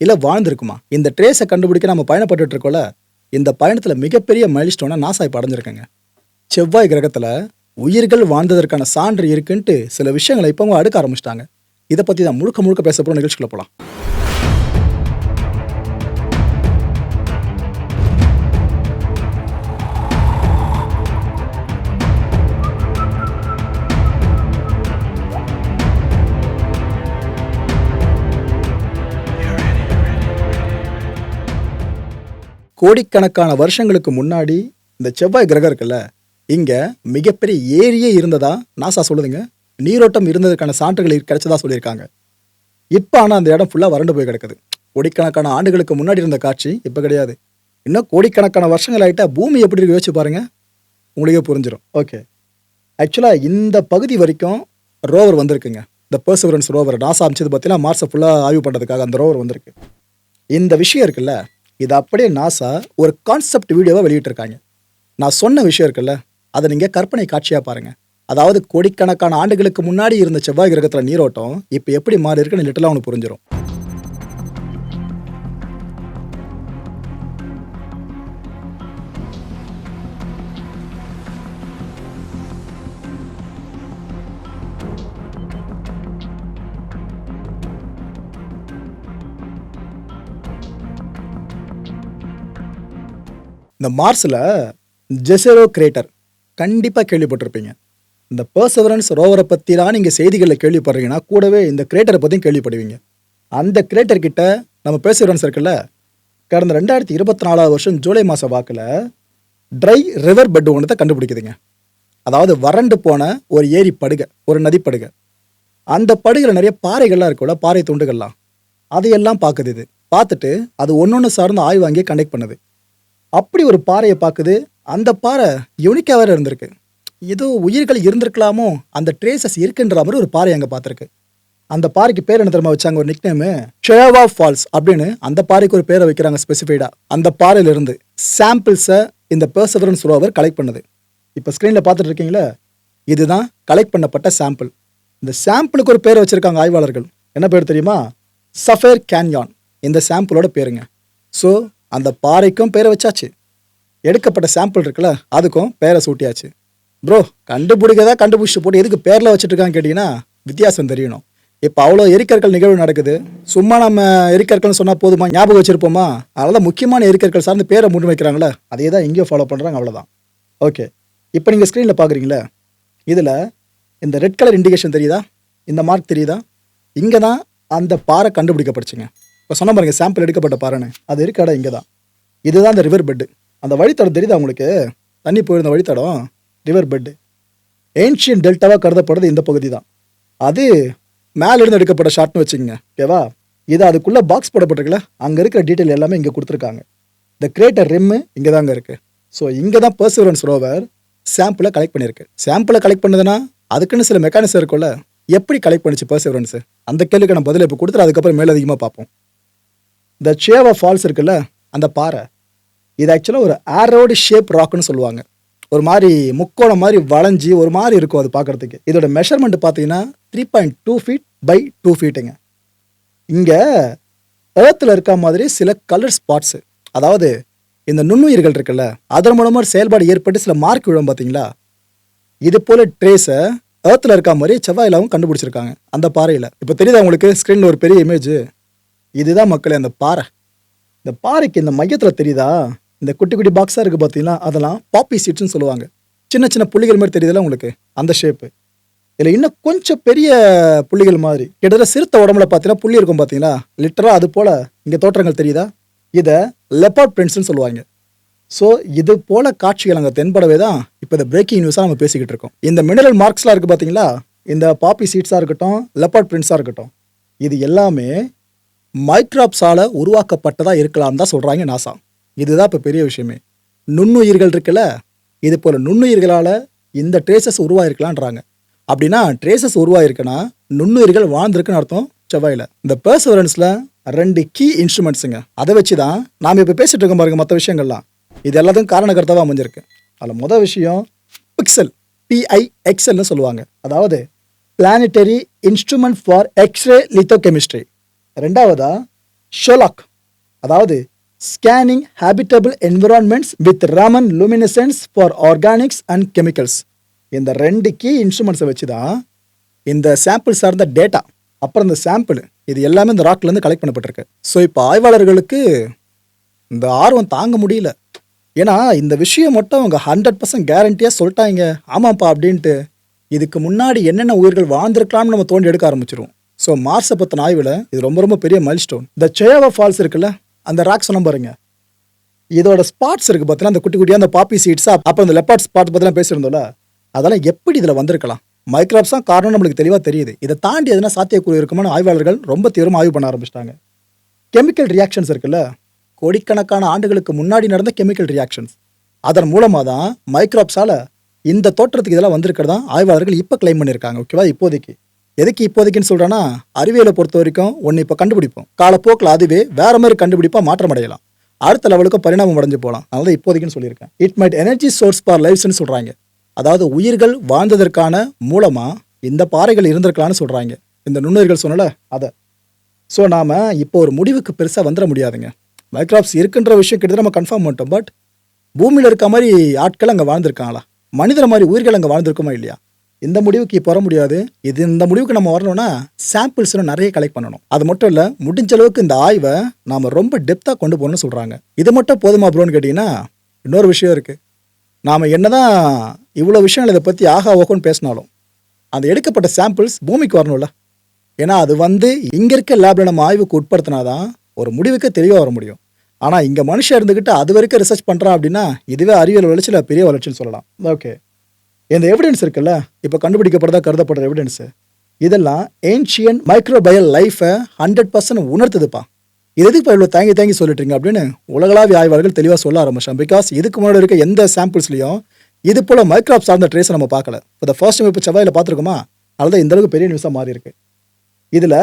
இல்லை வாழ்ந்திருக்குமா? இந்த ட்ரேஸை கண்டுபிடிக்க நம்ம பயணப்பட்டுட்டு இருக்கோம்ல இந்த பயணத்தில் மிகப்பெரிய மைல்ஸ்டோனை நாசா இப்போ அடைஞ்சிருக்காங்க. செவ்வாய் கிரகத்தில் உயிர்கள் வாழ்ந்ததற்கான சான்று இருக்குன்ட்டு சில விஷயங்களை இப்போ அவங்க அடுக்க ஆரம்பிச்சிட்டாங்க. இதை பற்றி தான் முழுக்க முழுக்க பேச போற நிகழ்ச்சிக்குள்ள போகலாம் கோடிக்கணக்கான வருஷங்களுக்கு முன்னாடி இந்த செவ்வாய் கிரகம் இருக்குல்ல இங்கே மிகப்பெரிய ஏரியே இருந்ததா நாசா சொல்லுதுங்க. நீரோட்டம் இருந்ததுக்கான சான்றுகள் கிடைச்சதா சொல்லியிருக்காங்க. இப்போ ஆனால் அந்த இடம் ஃபுல்லாக வறண்டு போய் கிடக்குது. கோடிக்கணக்கான ஆண்டுகளுக்கு முன்னாடி இருந்த காட்சி இப்போ கிடையாது. இன்னும் கோடிக்கணக்கான வருஷங்கள் ஆகிட்டா பூமி எப்படி இருக்கு யோசிச்சு பாருங்க. உங்களுக்கே புரிஞ்சிடும் ஓகே ஆக்சுவலாக இந்த பகுதி வரைக்கும் ரோவர் வந்திருக்குங்க. இந்த பர்சவரன்ஸ் ரோவர் நாசா அமைச்சது பார்த்தீங்கன்னா மார்ஸை ஃபுல்லாக ஆய்வு பண்ணுறதுக்காக அந்த ரோவர் வந்திருக்கு. இந்த விஷயம் இருக்குல்ல இது அப்படியே நாசா ஒரு கான்செப்ட் வீடியோவை வெளியிட்டிருக்காங்க. நான் சொன்ன விஷயம் இருக்குல்ல அதை நீங்கள் கற்பனை காட்சியாக பாருங்கள் அதாவது கோடிக்கணக்கான ஆண்டுகளுக்கு முன்னாடி இருந்த செவ்வாய் கிரகத்தில் நீரோட்டம் இப்போ எப்படி மாறி இருக்குன்னு லிட்டலாக உனக்கு புரிஞ்சிடும் இந்த மார்ஸில் ஜெசரோ கிரேட்டர் கண்டிப்பாக கேள்விப்பட்டிருப்பீங்க. இந்த பர்சவரன்ஸ் ரோவரை பற்றிலாம் நீங்கள் செய்திகளில் கேள்விப்படுறீங்கன்னா கூடவே இந்த கிரேட்டரை பற்றியும் கேள்விப்படுவீங்க. அந்த கிரேட்டர் கிட்ட நம்ம பேசுகிறோம் இருக்குல்ல கடந்த ரெண்டாயிரத்தி இருபத்தி நாலாவது வருஷம் ஜூலை மாத வாக்கில் ட்ரை ரிவர் பெட் ஒன்றத்தை கண்டுபிடிக்குதுங்க. அதாவது வறண்டு போன ஒரு ஏரி படுகை ஒரு நதி படுகை அந்த படுகையில் நிறைய பாறைகள்லாம் இருக்குல்ல பாறை துண்டுகள்லாம். அதையெல்லாம் பார்க்குது இது. பார்த்துட்டு அது ஒன்று ஒன்று சார்ந்த ஆய்வு வாங்கி கனெக்ட் பண்ணுது. அப்படி ஒரு பாறையை பார்க்குது. அந்த பாறை யூனிக்காக வேறு இருந்திருக்கு. ஏதோ உயிர்கள் இருந்திருக்கலாமோ அந்த ட்ரேசஸ் இருக்குன்ற மாதிரி ஒரு பாறை அங்கே பார்த்துருக்கு. அந்த பாறைக்கு பேர் என்ன தெரியுமா வச்சாங்க? ஒரு நிக்னேமு ஷேவா ஃபால்ஸ் அப்படின்னு அந்த பாறைக்கு ஒரு பேரை வைக்கிறாங்க ஸ்பெசிஃபைடாக அந்த பாறையிலிருந்து சாம்பிள்ஸை இந்த பெர்சவரன்ஸ் ரோவர் கலெக்ட் பண்ணுது. இப்போ ஸ்க்ரீனில் பார்த்துட்டு இருக்கீங்களா இதுதான் கலெக்ட் பண்ணப்பட்ட சாம்பிள் இந்த சாம்பிளுக்கு ஒரு பேர் வச்சுருக்காங்க ஆய்வாளர்கள். என்ன பேர் தெரியுமா? சஃபேர் கேன்யான் இந்த சாம்பிளோட பேருங்க. ஸோ அந்த பாறைக்கும் பேரை வச்சாச்சு. எடுக்கப்பட்ட சாம்பிள் இருக்குல்ல அதுக்கும் பேரை சூட்டியாச்சு. ப்ரோ கண்டுபிடிக்கதா கண்டுபிடிச்சிட்டு போட்டு எதுக்கு பேரில் வச்சுட்டுருக்கான்னு கேட்டிங்கன்னா வித்தியாசம் தெரியணும். இப்போ அவ்வளோ எரிக்கற்கள் நிகழ்வு நடக்குது. சும்மா நம்ம எரிக்கற்கள்னு சொன்னால் போதுமா? ஞாபகம் வச்சுருப்போமா? அதனால முக்கியமான எரிக்கற்கள் சார்ந்து பேரை முன் வைக்கிறாங்களே அதே தான் இங்கேயும் ஃபாலோ பண்ணுறாங்க அவ்வளோதான் ஓகே இப்போ நீங்கள் ஸ்க்ரீனில் பார்க்குறீங்களே இதில் இந்த ரெட் கலர் இண்டிகேஷன் தெரியுதா? இந்த மார்க் தெரியுதா? இங்கே தான் அந்த பாறை கண்டுபிடிக்கப்படுச்சுங்க. இப்போ சொன்ன பாருங்க சாம்பிள் எடுக்கப்பட்ட பாருன்னு அது இருக்க இடம் இங்கே தான் இதுதான் அந்த ரிவர் பெட்டு அந்த வழித்தடம் தெரியுதா உங்களுக்கு? தண்ணி போயிருந்த வழித்தடம் ரிவர் பெட்டு ஏன்ஷியன் டெல்டாவாக கருதப்படுறது இந்த பகுதி தான் அது மேலிருந்து எடுக்கப்பட்ட ஷாட்னு வச்சுக்கோங்க ஓகேவா இது அதுக்குள்ளே பாக்ஸ் போடப்பட்டிருக்குல்ல அங்கே இருக்கிற டீட்டெயில் எல்லாமே இங்கே கொடுத்துருக்காங்க. இந்த கிரேட்டர் ரிம்மு இங்கே தாங்க இருக்குது ஸோ இங்கே தான் பர்சிவரன்ஸ் ரோவர் சாம்பிளை கலெக்ட் பண்ணியிருக்கு. சாம்பிளை கலெக்ட் பண்ணுதுன்னா அதுக்குன்னு சில மெக்கானிசம் இருக்கும்ல. எப்படி கலெக்ட் பண்ணிச்சு பர்சவரன்ஸ் அந்த கேள்விக்கு நான் பதில் இப்போ கொடுத்துட்டு அதுக்கப்புறம் மேலே அதிகமாக பார்ப்போம். இந்த சேவா ஃபால்ஸ் இருக்குல்ல அந்த பாறை. இது ஆக்சுவலாக ஒரு ஆரோடு ஷேப் ராக்குன்னு சொல்லுவாங்க. ஒரு மாதிரி முக்கோணம் மாதிரி வளைஞ்சி ஒரு மாதிரி இருக்கும் அது பார்க்கறதுக்கு. இதோட மெஷர்மெண்ட் பார்த்தீங்கன்னா three point two feet by two ஃபீட்டுங்க இங்கே ஏர்த்தில் இருக்க மாதிரி சில கலர் ஸ்பாட்ஸு அதாவது இந்த நுண்ணுயிர்கள் இருக்குல்ல அதன் மூலமாக ஒரு செயல்பாடு ஏற்பட்டு சில மார்க் விழும் பார்த்தீங்களா? இது போல் ட்ரேஸை ஏர்த்தில் இருக்க மாதிரி செவ்வாயிலாவும் கண்டுபிடிச்சிருக்காங்க அந்த பாறையில். இப்போ தெரியுது உங்களுக்கு? ஸ்க்ரீனில் ஒரு பெரிய இமேஜ் இதுதான் மக்களே அந்த பாறை. இந்த பாறைக்கு இந்த மையத்தில் தெரியுதா? இந்த குட்டி குட்டி பாக்ஸாக இருக்குது பார்த்தீங்கன்னா அதெல்லாம் பாப்பி சீட்ஸ்னு சொல்லுவாங்க. சின்ன சின்ன புள்ளிகள் மாதிரி தெரியுதுல உங்களுக்கு? அந்த ஷேப்பு இதில் இன்னும் கொஞ்சம் பெரிய புள்ளிகள் மாதிரி. கிட்டத்தட்ட சிறுத்த உடம்புல பார்த்தீங்கன்னா புள்ளி இருக்கும் பார்த்தீங்களா லிட்டராக அது போல் இங்கே தோற்றங்கள் தெரியுதா? இதை லெப்பார்ட் பிரிண்ட்ஸ்னு சொல்லுவாங்க. ஸோ இது போல காட்சிகள் அங்கே தென்படவே தான் இப்போ இந்த பிரேக்கிங் நியூஸாக நம்ம பேசிக்கிட்டு இருக்கோம். இந்த மினரல் மார்க்ஸ்லாம் இருக்குது பார்த்தீங்களா இந்த பாப்பி சீட்ஸாக இருக்கட்டும் லெப்பார்ட் பிரிண்ட்ஸாக இருக்கட்டும் இது எல்லாமே மைக்ராப்ஸால் உருவாக்கப்பட்டதாக இருக்கலாம்னு தான் சொல்கிறாங்க நாசா. இதுதான் இப்போ பெரிய விஷயமே. நுண்ணுயிர்கள் இருக்குல்ல இது போல் நுண்ணுயிர்களால் இந்த ட்ரேசஸ் உருவாயிருக்கலான்றாங்க அப்படின்னா ட்ரேசஸ் உருவாயிருக்குன்னா நுண்ணுயிர்கள் வாழ்ந்துருக்குன்னு அர்த்தம் செவ்வாயில். இந்த பர்சவரன்ஸில் ரெண்டு கீ இன்ஸ்ட்ருமெண்ட்ஸுங்க அதை வச்சு தான் நாம் இப்போ பேசிகிட்டு இருக்கோம் பாருங்க மற்ற விஷயங்கள்லாம். இது எல்லாத்துக்கும் காரணகர்த்தாவாக அமைஞ்சிருக்கு. அதில் முதல் விஷயம் பிக்சல் பிஐஎக்ஸ்எல்னு சொல்லுவாங்க. அதாவது planetary instrument for x ray lithochemistry ரெண்டாவதா ஷோலாக் அதாவது scanning habitable environments with Raman luminescence for organics and chemicals இந்த ரெண்டு கீ இன்ஸ்ட்ருமெண்ட்ஸை வச்சு தான் இந்த சாம்பிள் சார்ந்த டேட்டா அப்புறம் இந்த சாம்பிள் இது எல்லாமே இந்த ராக்லேருந்து கலெக்ட் பண்ணப்பட்டிருக்கு. ஸோ இப்போ ஆய்வாளர்களுக்கு இந்த ஆர்வம் தாங்க முடியல. ஏன்னா இந்த விஷயம் மட்டும் அவங்க ஹண்ட்ரட் பர்சன்ட் கேரண்டியாக சொல்லிட்டாங்க. ஆமாப்பா அப்படின்ட்டு. இதுக்கு முன்னாடி என்னென்ன உயிர்கள் வாழ்ந்திருக்கலாம்னு நம்ம தோண்டி எடுக்க ஆரம்பிச்சிருவோம். ஸோ மார்ஸை பற்றின ஆய்வில் இது ரொம்ப ரொம்ப பெரிய மைல் ஸ்டோன் இந்த சேவா ஃபால்ஸ் இருக்குல்ல அந்த ராக் சொன்ன பாருங்க. இதோட ஸ்பாட்ஸ் இருக்கு பார்த்தீங்கன்னா அந்த குட்டி குட்டியாக அந்த பாப்பி சீட்ஸ் அப்புறம் இந்த லெப்பாட் ஸ்பாட் பற்றிலாம் பேசியிருந்தோம்ல அதெல்லாம் எப்படி இதில் வந்திருக்கலாம்? மைக்ராப்ஸ் தான் காரணம் நம்மளுக்கு தெளிவாக தெரியுது. இதை தாண்டி எதனா சாத்தியக்கூறு இருக்குமான ஆய்வாளர்கள் ரொம்ப தீவிரமாக ஆய்வு பண்ண ஆரம்பிச்சிட்டாங்க. கெமிக்கல் ரியாக்ஷன்ஸ் இருக்குல்ல கோடிக்கணக்கான ஆண்டுகளுக்கு முன்னாடி நடந்த கெமிக்கல் ரியாக்ஷன்ஸ் அதன் மூலமாக தான் மைக்ராப்ஸால் இந்த தோற்றத்துக்கு இதெல்லாம் வந்திருக்கிறதா ஆய்வாளர்கள் இப்போ கிளைம் பண்ணியிருக்காங்க ஓகேவா இப்போதைக்கு. எதுக்கு இப்போதைக்குன்னு சொல்கிறேன்னா அறிவியலை பொறுத்த வரைக்கும் ஒன்று இப்போ கண்டுபிடிப்போம். காலப்போக்கில் அதுவே வேற மாதிரி கண்டுபிடிப்பா மாற்றம் அடையலாம். அடுத்த லெவலுக்கு பரிணாமம் அடைஞ்சு போகலாம் அதனால இப்போதைக்குன்னு சொல்லியிருக்கேன். It might energy source for லைஃப்ஸ்னு சொல்கிறாங்க அதாவது உயிர்கள் வாழ்ந்ததற்கான மூலமாக இந்த பாறைகள் இருந்திருக்கலாம்னு சொல்கிறாங்க இந்த நுண்ணுயிர்கள் சொன்னல அதை. ஸோ நாம் இப்போ ஒரு முடிவுக்கு பெருசாக வந்துட முடியாதுங்க. மைக்ராப்ஸ் இருக்குன்ற விஷயம் கிட்டத்தட்ட நம்ம கன்ஃபார்ம் பண்ணிட்டோம். பட் பூமியில் இருக்க மாதிரி ஆட்கள் அங்கே வாழ்ந்திருக்காங்களா? மனிதர் மாதிரி உயிர்கள் அங்கே வாழ்ந்திருக்குமா இல்லையா? இந்த முடிவுக்கு இப்போ வர முடியாது. இது இந்த முடிவுக்கு நம்ம வரணும்னா சாம்பிள்ஸ் நிறைய கலெக்ட் பண்ணணும். அது மட்டும் இல்லை முடிஞ்ச அளவுக்கு இந்த ஆய்வை நாம் ரொம்ப டெப்த்தாக கொண்டு போகணும்னு சொல்கிறாங்க இது மட்டும் போதுமா ப்ரோன்னு கேட்டிங்கன்னா இன்னொரு விஷயம் இருக்குது நாம் என்னதான் இவ்வளோ விஷயங்கள் இதை பற்றி ஆகா ஓகோன்னு பேசினாலும் அந்த எடுக்கப்பட்ட சாம்பிள்ஸ் பூமிக்கு வரணும்ல. ஏன்னா அது வந்து இங்கே இருக்க லேபில் நம்ம ஆய்வுக்கு உட்படுத்தினாதான் ஒரு முடிவுக்கு தெளிவாக வர முடியும். ஆனால் இங்கே மனுஷன் இருந்துக்கிட்டு அது வரைக்கும் ரிசர்ச் பண்ணுறான் அப்படின்னா இதுவே அறிவியல் வளர்ச்சியில் பெரிய வளர்ச்சின்னு சொல்லலாம். ஓகே இந்த எவிடன்ஸ் இருக்குல்ல இப்போ கண்டுபிடிக்கப்படுறதா கருதப்படுற எவிடன்ஸு இதெல்லாம் ஏன்ஷியன் மைக்ரோபயல் லைஃபை ஹண்ட்ரட் பர்சன்ட் உணர்த்துதுப்பா. இது எதுக்கு இவ்வளோ தாங்கி தாங்கி சொல்லிட்டுருங்க அப்படின்னு உலகளாவிய ஆய்வாளர்கள் தெளிவாக சொல்ல ஆரம்பிச்சான் பிகாஸ் இதுக்கு முன்னாடி இருக்க எந்த சாம்பிள்ஸ்லையும் இது போல் மைக்ராப் சார்ந்த ட்ரேஸை நம்ம பார்க்கல. இப்போ ஃபர்ஸ்ட் டைம் இப்போ செவ்வாயில் பார்த்துருக்கோமா அதுதான் இந்த அளவுக்கு பெரிய நியூஸாக மாறி இருக்கு. இதில்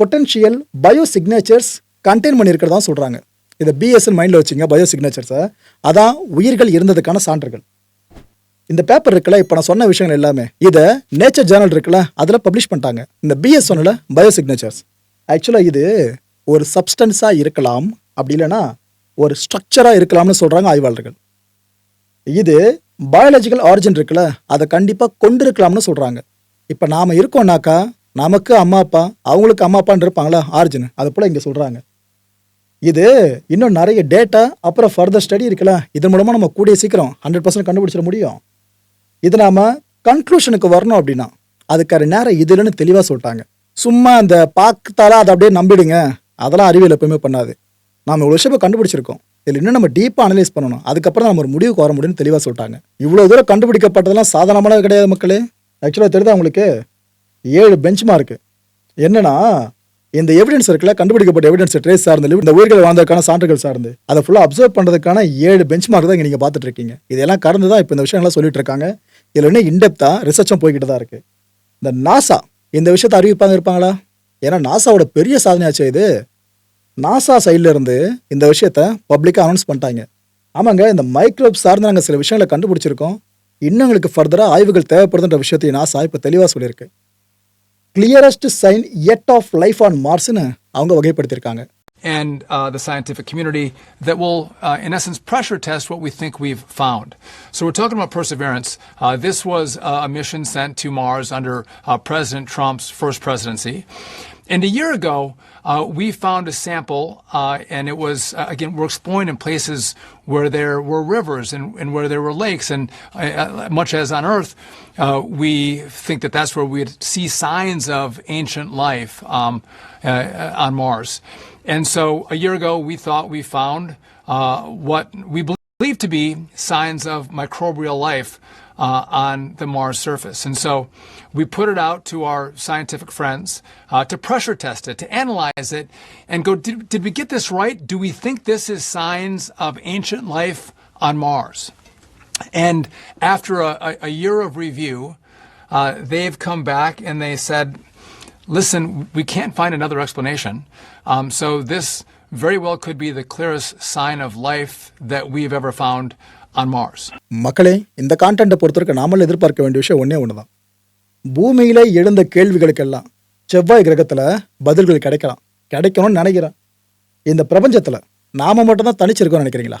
பொட்டன்ஷியல் பயோ சிக்னேச்சர்ஸ் கண்டெயின் பண்ணியிருக்கிறதா சொல்கிறாங்க இதை பிஎஸ்என் மைண்டில் வச்சுங்க பயோ சிக்னேச்சர்ஸை அதான் உயிர்கள் இருந்ததுக்கான சான்றுகள். இந்த பேப்பர் இருக்குல்ல இப்போ நான் சொன்ன விஷயங்கள் எல்லாமே. இதை நேச்சர் ஜேர்னல் இருக்குல்ல அதில் பப்ளிஷ் பண்ணிட்டாங்க. இந்த பிஎஸ் சொன்னல பயோ சிக்னேச்சர்ஸ் ஆக்சுவலாக இது ஒரு சப்ஸ்டன்ஸாக இருக்கலாம் அப்படி இல்லைன்னா ஒரு ஸ்ட்ரக்சராக இருக்கலாம்னு சொல்கிறாங்க ஆய்வாளர்கள். இது பயாலஜிக்கல் ஆரிஜின் இருக்குல்ல அதை கண்டிப்பாக கொண்டு இருக்கலாம்னு சொல்கிறாங்க இப்போ நாம் இருக்கோம்னாக்கா நமக்கு அம்மா அப்பா அவங்களுக்கு அம்மா அப்பான்னு இருப்பாங்களா ஆரிஜின் அது போல் இங்கே சொல்கிறாங்க இது இன்னும் நிறைய டேட்டா அப்புறம் ஃபர்தர் ஸ்டடி இருக்குல்ல இதன் மூலமாக நம்ம கூடிய சீக்கிரம் ஹண்ட்ரட் பர்சன்ட் கண்டுபிடிச்சிட முடியும். இது நாம கன்க்ளூஷனுக்கு வரணும் அப்படின்னா அதுக்கான நேரம் இதுலன்னு தெளிவாக சொல்லிட்டாங்க. சும்மா அந்த பார்த்தால அதை அப்படியே நம்பிடுங்க. அதெல்லாம் அறிவியல் எப்பவுமே பண்ணாது. நாம இவ்வளோ விஷயம் கண்டுபிடிச்சிருக்கோம். இதில் இன்னும் நம்ம டீப்பாக அனலைஸ் பண்ணணும். அதுக்கப்புறம் நம்ம ஒரு முடிவுக்கு வர முடியும்னு தெளிவாக சொல்லிட்டாங்க. இவ்வளோ தூரம் கண்டுபிடிக்கப்பட்டதெல்லாம் சாதாரணமானது கிடையாது மக்களே. ஆக்சுவலாக தெரியுதா உங்களுக்கு? ஏழு பெஞ்ச் மார்க்கு என்னன்னா இந்த எவிடன்ஸ் இருக்குல்ல கண்டுபிடிக்கப்பட்ட எவிடன்ஸ் ட்ரேஸ் சார்ந்து இந்த உயிர்கள் வாழ்ந்ததுக்கான சான்றுகள் சார்ந்து அதை ஃபுல்லாக அப்சர்வ் பண்ணுறதுக்கான ஏழு பெஞ்ச் மார்க் தான் இங்கே நீங்கள் பார்த்துட்டு இருக்கீங்க. இதெல்லாம் கடந்து தான் இப்போ இந்த விஷயங்கள்லாம் சொல்லிட்டு இருக்காங்க. இதில் இன்னும் இன்டெப்த்தாக ரிசர்ச்சும் போய்கிட்டு தான் இருக்குது இந்த நாசா இந்த விஷயத்தை அறிவிப்பாங்க இருப்பாங்களா? ஏன்னா நாசாவோட பெரிய சாதனையாச்சு இது. நாசா சைட்லேருந்து இந்த விஷயத்த பப்ளிக்காக அனௌன்ஸ் பண்ணிட்டாங்க. ஆமாங்க இந்த மைக்ரோப் சார்ந்து நாங்கள் சில விஷயங்களை கண்டுபிடிச்சிருக்கோம். இன்னும் எங்களுக்கு ஃபர்தராக ஆய்வுகள் தேவைப்படுதுன்ற விஷயத்தையும் நாசா இப்போ தெளிவாக சொல்லியிருக்கு. Clearest sign yet of life on மார்ஸ்னு அவங்க வகைப்படுத்தியிருக்காங்க. And uh, the scientific community that will, uh, in essence, pressure test what we think we've found. So we're talking about Perseverance. Uh, this was uh, a mission sent to Mars under uh, President Trump's first presidency. And a year ago, uh, we found a sample, uh, and it was, uh, again, we're exploring in places where there were rivers and, and where there were lakes. And uh, much as on Earth, uh, we think that that's where we'd see signs of ancient life um, uh, on Mars. And so a year ago, we thought we found uh, what we believe to be signs of microbial life uh, on the Mars surface. And so we put it out to our scientific friends uh, to pressure test it, to analyze it, and go, did, did we get this right? Do we think this is signs of ancient life on Mars? And after a, a, year of review, uh, they've come back and they said, listen, we can't find another explanation. Um, so this very well could be the clearest sign of life that we've ever found on Mars மக்களே இந்த கான்டென்ட்டை பொறுத்தவரைக்கும் நாமளும் எதிர்பார்க்க வேண்டிய விஷயம் ஒன்றே ஒன்று தான் பூமியில் எழுந்த கேள்விகளுக்கெல்லாம் செவ்வாய் கிரகத்தில் பதில்கள் கிடைக்கலாம். கிடைக்கணும்னு நினைக்கிறேன். இந்த பிரபஞ்சத்தில் நாம மட்டும் தான் தனிச்சிருக்கோம்னு நினைக்கிறீங்களா?